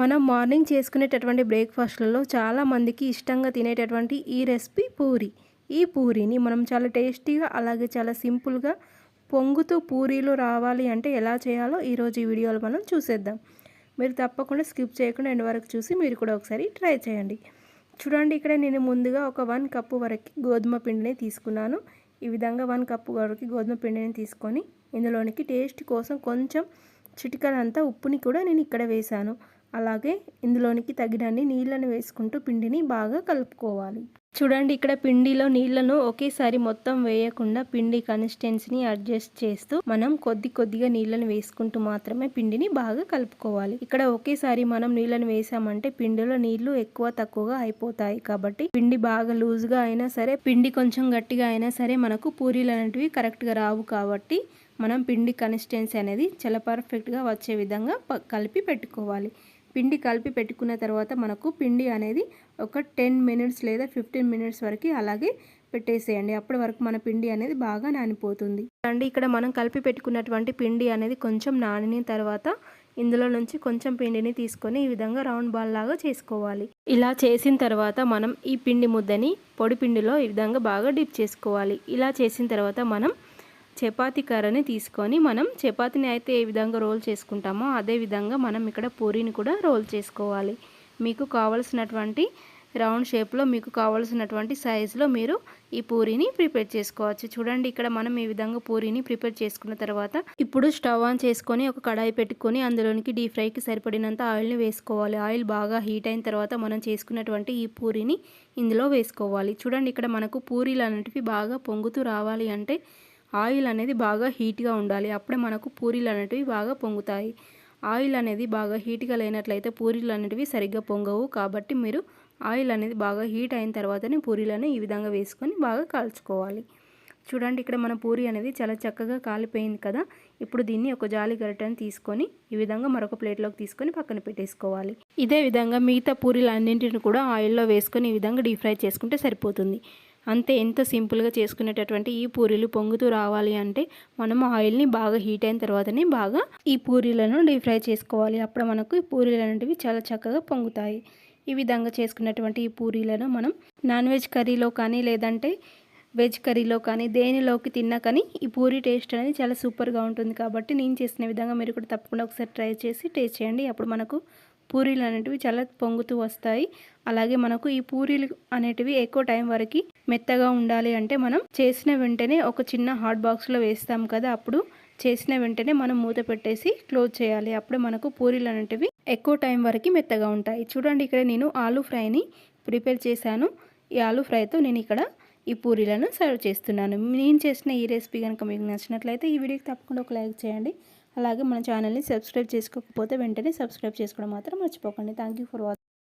మనం మార్నింగ్ చేసుకునేటటువంటి బ్రేక్ఫాస్ట్లలో చాలామందికి ఇష్టంగా తినేటటువంటి ఈ రెసిపీ పూరి. ఈ పూరీని మనం చాలా టేస్టీగా అలాగే చాలా సింపుల్గా పొంగుతూ పూరీలు రావాలి అంటే ఎలా చేయాలో ఈరోజు ఈ వీడియోలో మనం చూసేద్దాం. మీరు తప్పకుండా స్కిప్ చేయకుండా ఎండ్ వరకు చూసి మీరు కూడా ఒకసారి ట్రై చేయండి. చూడండి ఇక్కడ నేను ముందుగా ఒక వన్ కప్పు వరకు గోధుమ పిండిని తీసుకున్నాను. ఈ విధంగా వన్ కప్పు వరకు గోధుమ పిండిని తీసుకొని ఇందులోనికి టేస్ట్ కోసం కొంచెం చిటికలంతా ఉప్పుని కూడా నేను ఇక్కడ వేశాను. అలాగే ఇందులోనికి తగినన్ని నీళ్ళను వేసుకుంటూ పిండిని బాగా కలుపుకోవాలి. చూడండి ఇక్కడ పిండిలో నీళ్ళను ఒకేసారి మొత్తం వేయకుండా పిండి కన్సిస్టెన్సీని అడ్జస్ట్ చేస్తూ మనం కొద్ది కొద్దిగా నీళ్ళను వేసుకుంటూ మాత్రమే పిండిని బాగా కలుపుకోవాలి. ఇక్కడ ఒకేసారి మనం నీళ్ళను వేసామంటే పిండిలో నీళ్ళు ఎక్కువ తక్కువగా అయిపోతాయి కాబట్టి పిండి బాగా లూజ్గా అయినా సరే పిండి కొంచెం గట్టిగా అయినా సరే మనకు పూరీలు అనేటివి కరెక్ట్గా రావు కాబట్టి మనం పిండి కన్సిస్టెన్సీ అనేది చాలా పర్ఫెక్ట్గా వచ్చే విధంగా కలిపి పెట్టుకోవాలి. పిండి కలిపి పెట్టుకున్న తర్వాత మనకు పిండి అనేది ఒక టెన్ మినిట్స్ లేదా ఫిఫ్టీన్ మినిట్స్ వరకు అలాగే పెట్టేసేయండి. అప్పటి వరకు మన పిండి అనేది బాగా నానిపోతుంది. అండి ఇక్కడ మనం కలిపి పెట్టుకున్నటువంటి పిండి అనేది కొంచెం నానిన తర్వాత ఇందులో నుంచి కొంచెం పిండిని తీసుకొని ఈ విధంగా రౌండ్ బాల్ లాగా చేసుకోవాలి. ఇలా చేసిన తర్వాత మనం ఈ పిండి ముద్దని పొడి పిండిలో ఈ విధంగా బాగా డిప్ చేసుకోవాలి. ఇలా చేసిన తర్వాత మనం చపాతీ కర్రని తీసుకొని మనం చపాతీని అయితే ఏ విధంగా రోల్ చేసుకుంటామో అదే విధంగా మనం ఇక్కడ పూరీని కూడా రోల్ చేసుకోవాలి. మీకు కావలసినటువంటి రౌండ్ షేప్లో మీకు కావలసినటువంటి సైజులో మీరు ఈ పూరీని ప్రిపేర్ చేసుకోవచ్చు. చూడండి ఇక్కడ మనం ఈ విధంగా పూరీని ప్రిపేర్ చేసుకున్న తర్వాత ఇప్పుడు స్టవ్ ఆన్ చేసుకొని ఒక కడాయి పెట్టుకొని అందులోనికి డీప్ ఫ్రైకి సరిపడినంత ఆయిల్ని వేసుకోవాలి. ఆయిల్ బాగా హీట్ అయిన తర్వాత మనం చేసుకున్నటువంటి ఈ పూరీని ఇందులో వేసుకోవాలి. చూడండి ఇక్కడ మనకు పూరీలు అనేటివి బాగా పొంగుతూ రావాలి అంటే ఆయిల్ అనేది బాగా హీట్గా ఉండాలి. అప్పుడే మనకు పూరీలు అనేటివి బాగా పొంగుతాయి. ఆయిల్ అనేది బాగా హీట్గా లేనట్లయితే పూరీలు అనేటివి సరిగ్గా పొంగవు. కాబట్టి మీరు ఆయిల్ అనేది బాగా హీట్ అయిన తర్వాతనే పూరీలను ఈ విధంగా వేసుకొని బాగా కాల్చుకోవాలి. చూడండి ఇక్కడ మన పూరి అనేది చాలా చక్కగా కాలిపోయింది కదా. ఇప్పుడు దీన్ని ఒక జాలి గరిటని తీసుకొని ఈ విధంగా మరొక ప్లేట్లోకి తీసుకొని పక్కన పెట్టేసుకోవాలి. ఇదే విధంగా మిగతా పూరీలు అన్నింటిని కూడా ఆయిల్లో వేసుకొని ఈ విధంగా డీప్ ఫ్రై చేసుకుంటే సరిపోతుంది. అంతే ఎంత సింపుల్గా చేసుకునేటటువంటి ఈ పూరీలు పొంగుతూ రావాలి అంటే మనం ఆయిల్ని బాగా హీట్ అయిన తర్వాతనే బాగా ఈ పూరీలను డీప్ ఫ్రై చేసుకోవాలి. అప్పుడు మనకు ఈ పూరీలు అనేటివి చాలా చక్కగా పొంగుతాయి. ఈ విధంగా చేసుకున్నటువంటి ఈ పూరీలను మనం నాన్ వెజ్ కర్రీలో కానీ లేదంటే వెజ్ కర్రీలో కానీ దేనిలోకి తిన్నా కానీ ఈ పూరి టేస్ట్ అనేది చాలా సూపర్గా ఉంటుంది. కాబట్టి నేను చేసిన విధంగా మీరు కూడా తప్పకుండా ఒకసారి ట్రై చేసి టేస్ట్ చేయండి. అప్పుడు మనకు పూరీలు అనేటివి చాలా పొంగుతూ వస్తాయి. అలాగే మనకు ఈ పూరీలు అనేటివి ఎక్కువ టైం వరకు మెత్తగా ఉండాలి అంటే మనం చేసిన వెంటనే ఒక చిన్న హాట్ బాక్స్లో వేస్తాం కదా అప్పుడు చేసిన వెంటనే మనం మూత పెట్టేసి క్లోజ్ చేయాలి. అప్పుడు మనకు పూరీలు అనేటివి ఎక్కువ టైం వరకు మెత్తగా ఉంటాయి. చూడండి ఇక్కడ నేను ఆలూ ఫ్రైని ప్రిపేర్ చేశాను. ఈ ఆలూ ఫ్రైతో నేను ఇక్కడ ఈ పూరీలను సర్వ్ చేస్తున్నాను. నేను చేసిన ఈ రెసిపీ కనుక మీకు నచ్చినట్లయితే ఈ వీడియోకి తప్పకుండా ఒక లైక్ చేయండి. అలాగే మన ఛానల్ని సబ్స్క్రైబ్ చేసుకోకపోతే వెంటనే సబ్స్క్రైబ్ చేసుకోవడం మాత్రం మర్చిపోకండి. Thank for watching